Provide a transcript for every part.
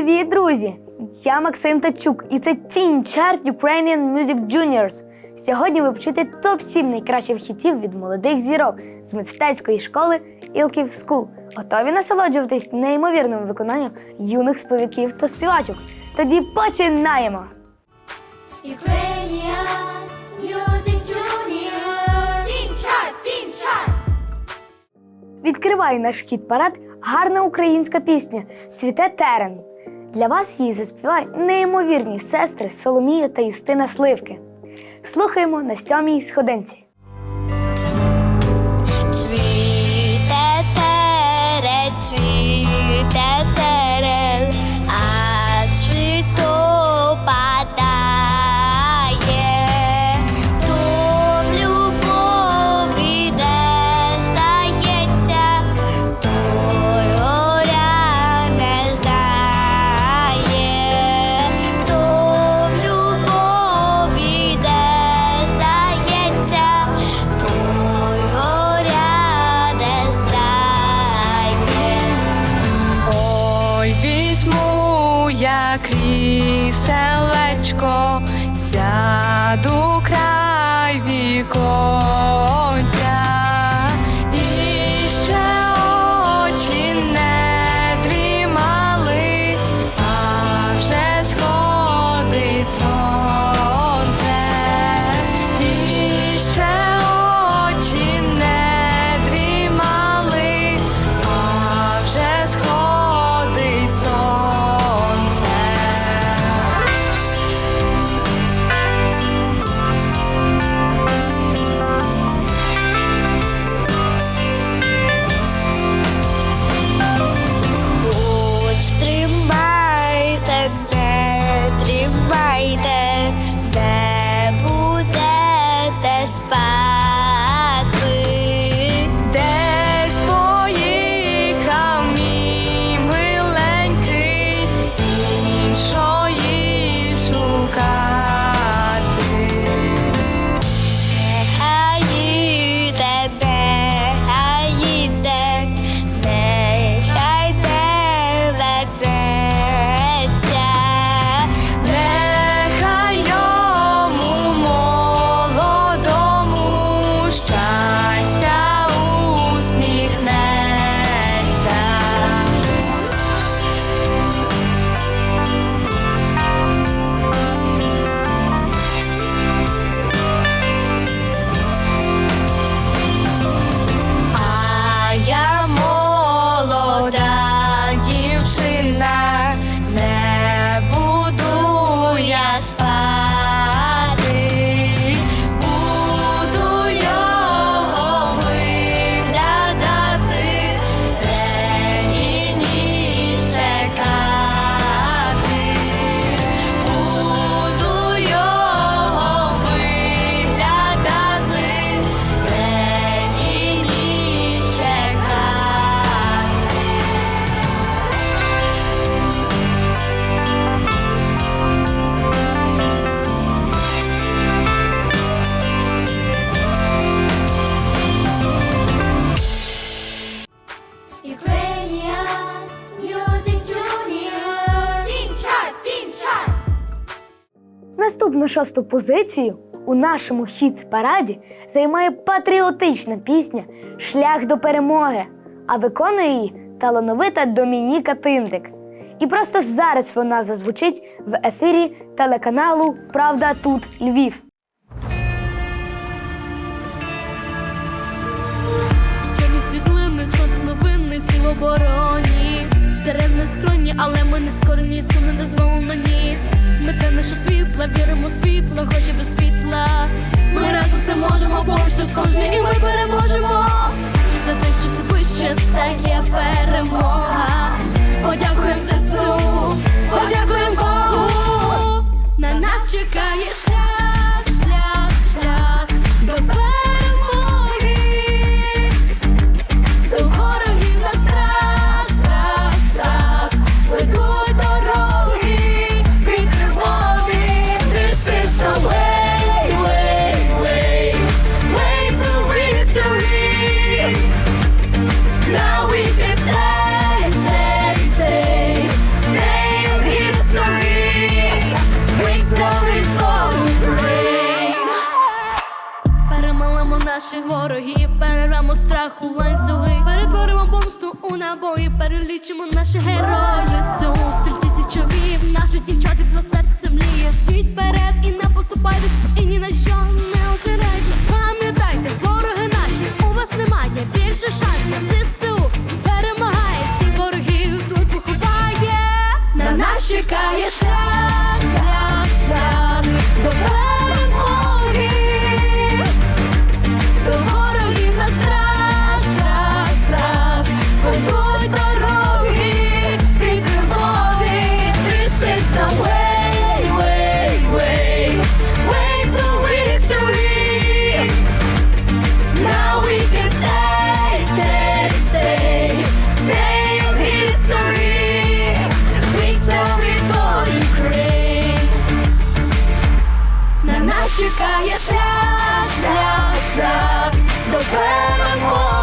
Привіт, друзі! Я Максим Тачук, і це Teen Chart Ukrainian Music Juniors. Сьогодні ви почуєте топ-7 найкращих хітів від молодих зірок з мистецької школи Ilkiv School. Готові насолоджуватись неймовірним виконанням юних співаків та співачок. Тоді починаємо! Ukrainian Music Junior Teen Chart, Teen Chart Відкриває наш хіт парад гарна українська пісня Цвіте терен. Для вас її заспівають неймовірні сестри Соломія та Юстина Сливки. Слухаємо на сьомій сходинці. Шосту позицію у нашому хіт-параді займає патріотична пісня Шлях до перемоги, а виконує її талановита Домініка Тиндик. І просто зараз вона зазвучить в ефірі телеканалу Правда тут Львів. Чорні світлини, сон новини, всі в обороні. Нас скроні, але ми не скорені, сум не дозволено ні. Ми те наше світло, віримо світло, хоч і без світла. Ми разом все можемо, поруч тут кожен, і ми переможемо. За те, що все ближче стає перемога. Подякуємо ЗСУ, подякуємо Богу. На нас чекає і перелічимо наших героїв Сустри тисяч в наші дівчата два серця мліє. Діть вперед і не поступайтесь, і ні на що не озирайтесь. Пам'ятайте, вороги наші, у вас немає більше шансів. ЗСУ перемагає всіх ворогів тут поховає, на нас чекає шлях. чекає шлях, шлях, шлях до перемоги.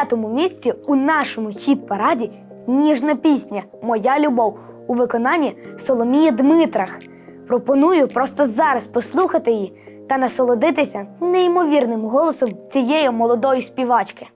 п'ятому місці у нашому хіт параді ніжна пісня Моя любов у виконанні Соломії Дмитрах. Пропоную просто зараз послухати її та насолодитися неймовірним голосом цієї молодої співачки.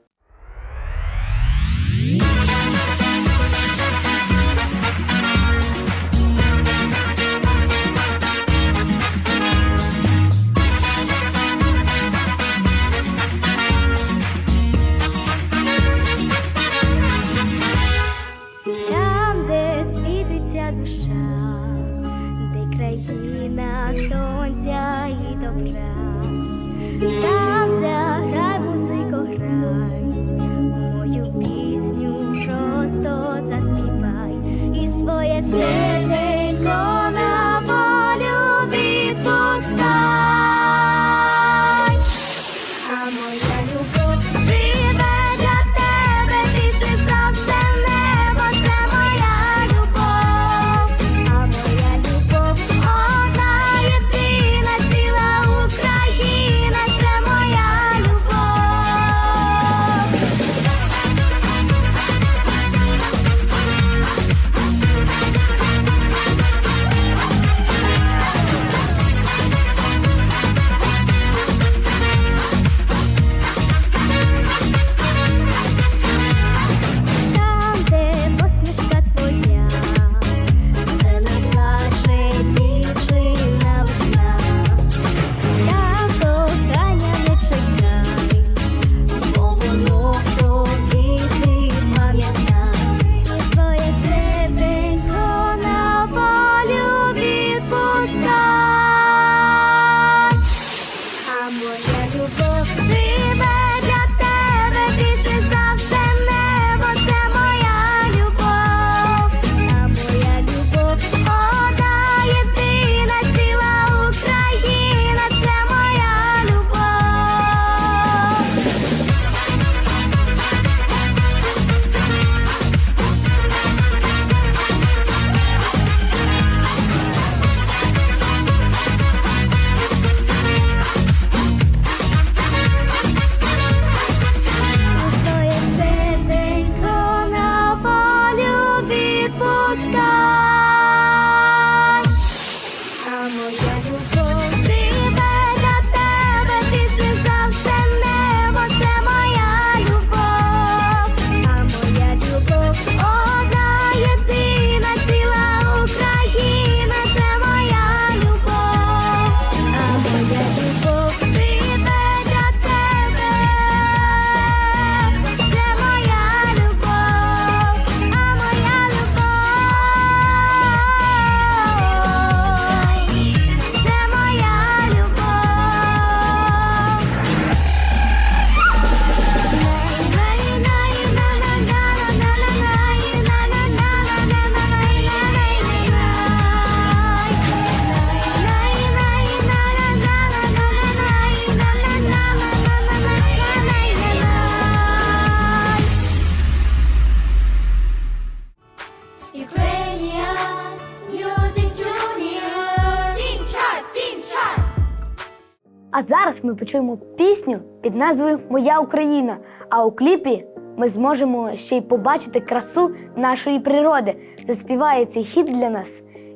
Зараз ми почуємо пісню під назвою Моя Україна. А у кліпі ми зможемо ще й побачити красу нашої природи. Заспіває цей хіт для нас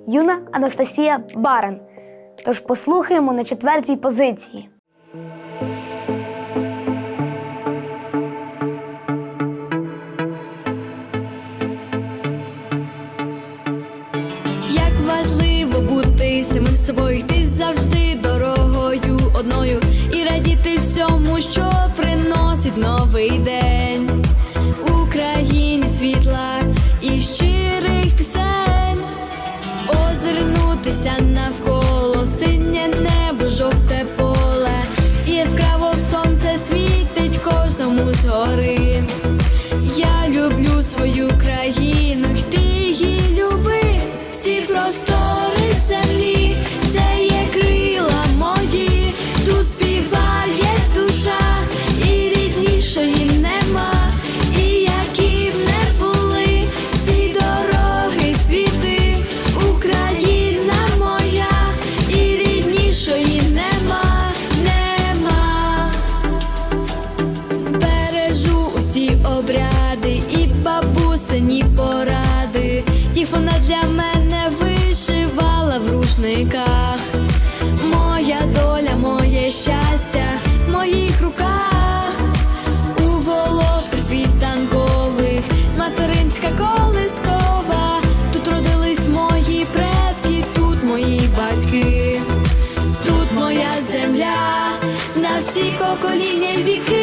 юна Анастасія Баран. Тож послухаємо на четвертій позиції. Як важливо бути самим собою, йти завжди що приносить новий день. Україні світла і щирих пісень, озирнутися навколо синє небо, жовте поле, і яскраво сонце світить кожному згори. Я люблю свою країну, ти її люби, всі простори землі, це є крила мої, тут співає ріднішої нема, і які б не всі дороги світи, Україна моя, і ріднішої нема, нема. Збережу усі обряди і бабусині поради. Їх вона для мене вишивала в рушниках. Моя доля, моє щастя в моїх руках. Материнська колискова. Тут родились мої предки, тут мої батьки. Тут моя земля на всі покоління й віки,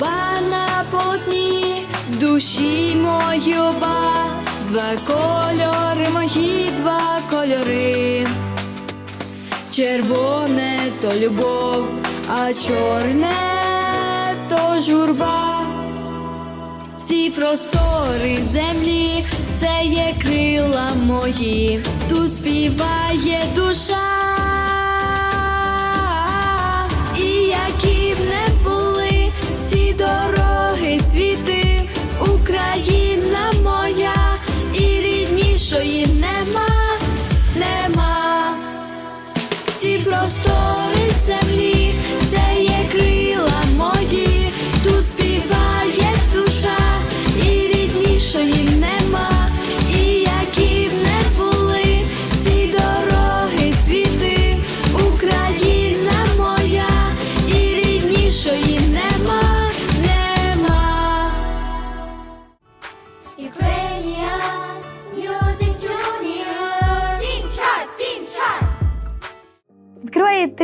оба на полотні, душі мої оба, два кольори мої, два кольори. Червоне то любов, а чорне то журба. Всі простори землі, це є крила мої, тут співає душа. І які б не були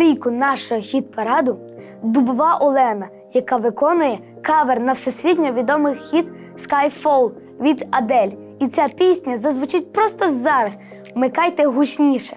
трійку нашого хіт-параду Дубова Олена, яка виконує кавер на всесвітньо відомий хіт Skyfall від Адель. І ця пісня зазвучить просто зараз. Вмикайте гучніше.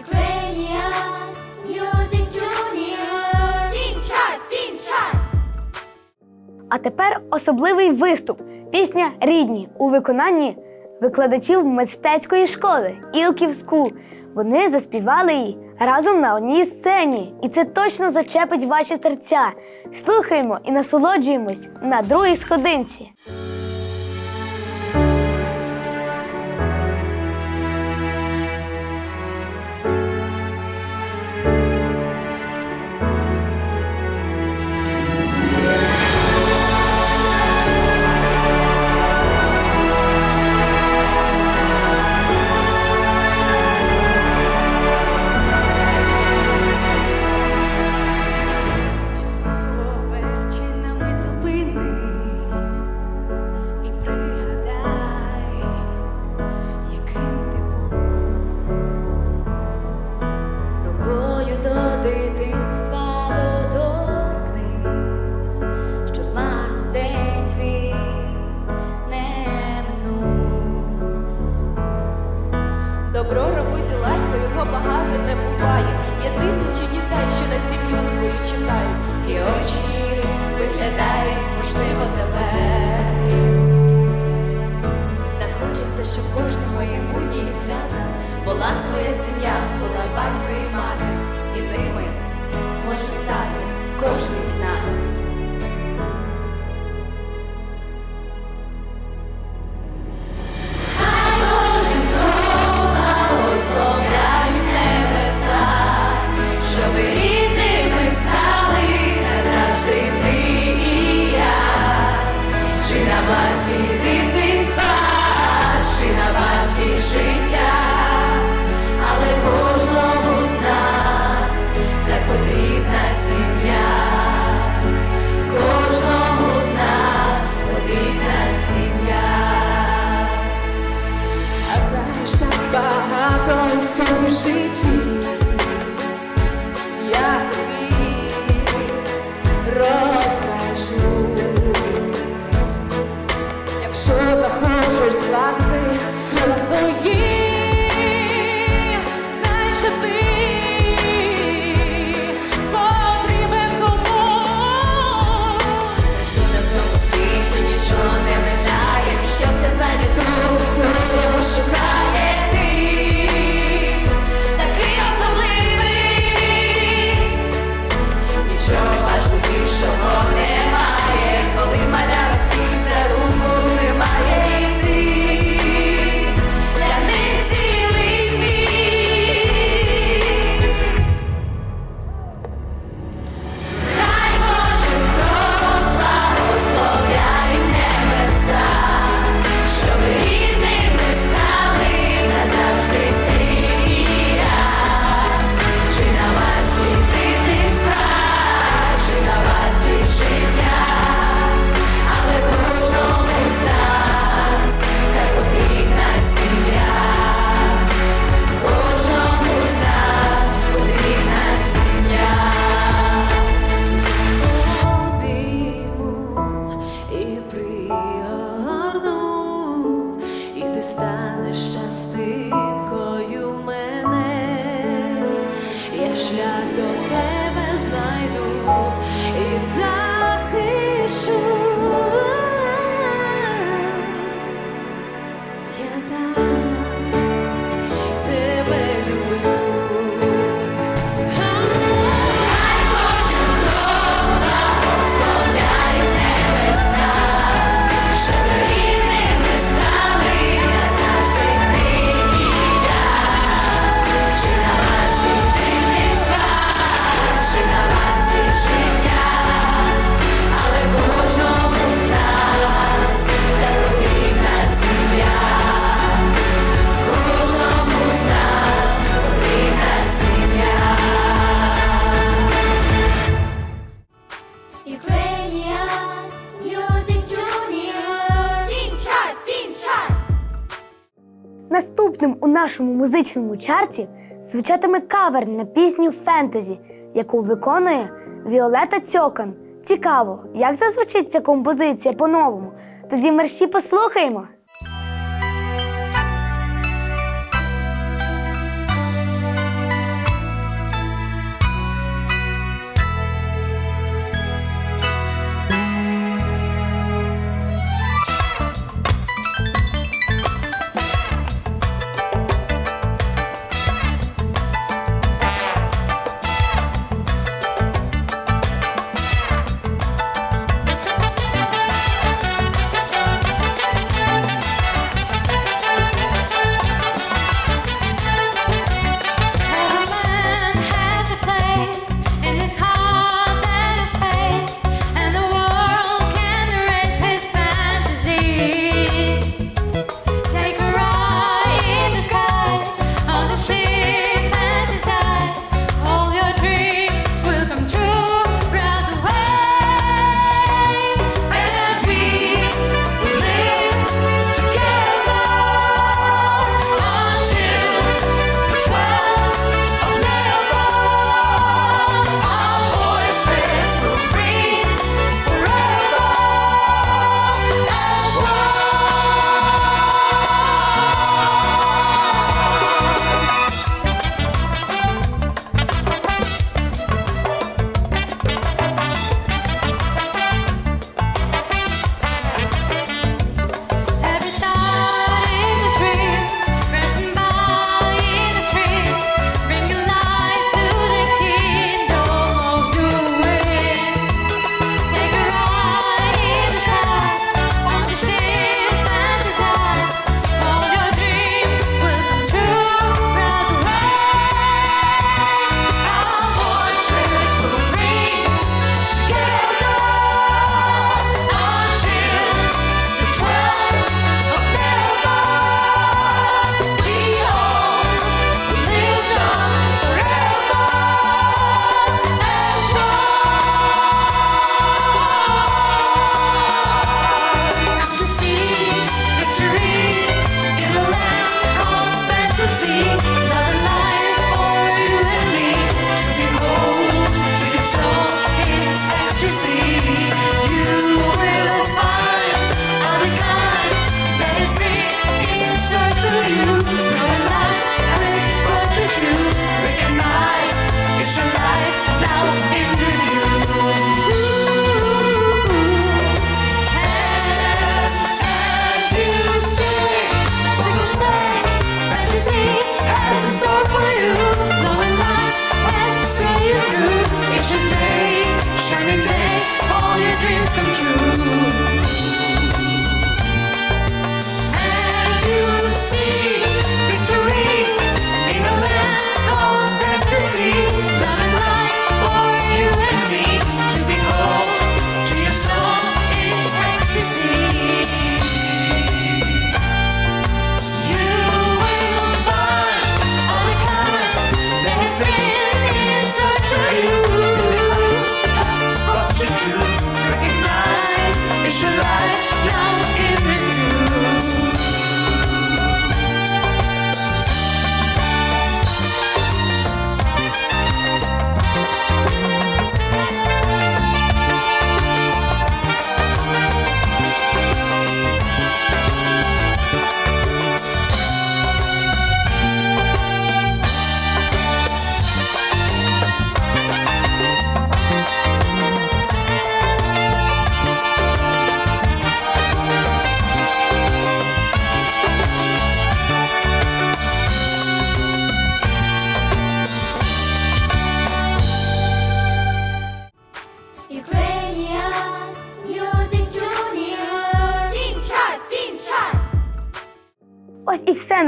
Ukrainian А тепер особливий виступ. Пісня Рідні у виконанні викладачів мистецької школи Ілків Скул. Вони заспівали її разом на одній сцені. І це точно зачепить ваші серця. Слухаємо і насолоджуємось на другій сходинці. sun sheets. нашому музичному чарті звучатиме кавер на пісню фентезі, яку виконує Віолета Цьокан. Цікаво, як зазвучить ця композиція по-новому. Тоді мерщі послухаємо.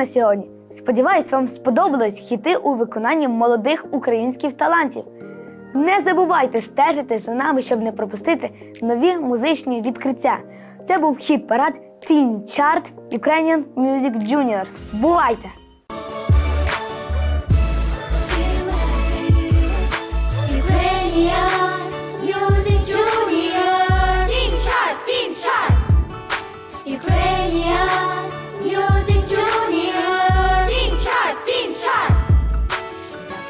На сьогодні. Сподіваюсь, вам сподобались хіти у виконанні молодих українських талантів. Не забувайте стежити за нами, щоб не пропустити нові музичні відкриття. Це був хіт парад Teen Chart Ukrainian Music Juniors. Бувайте!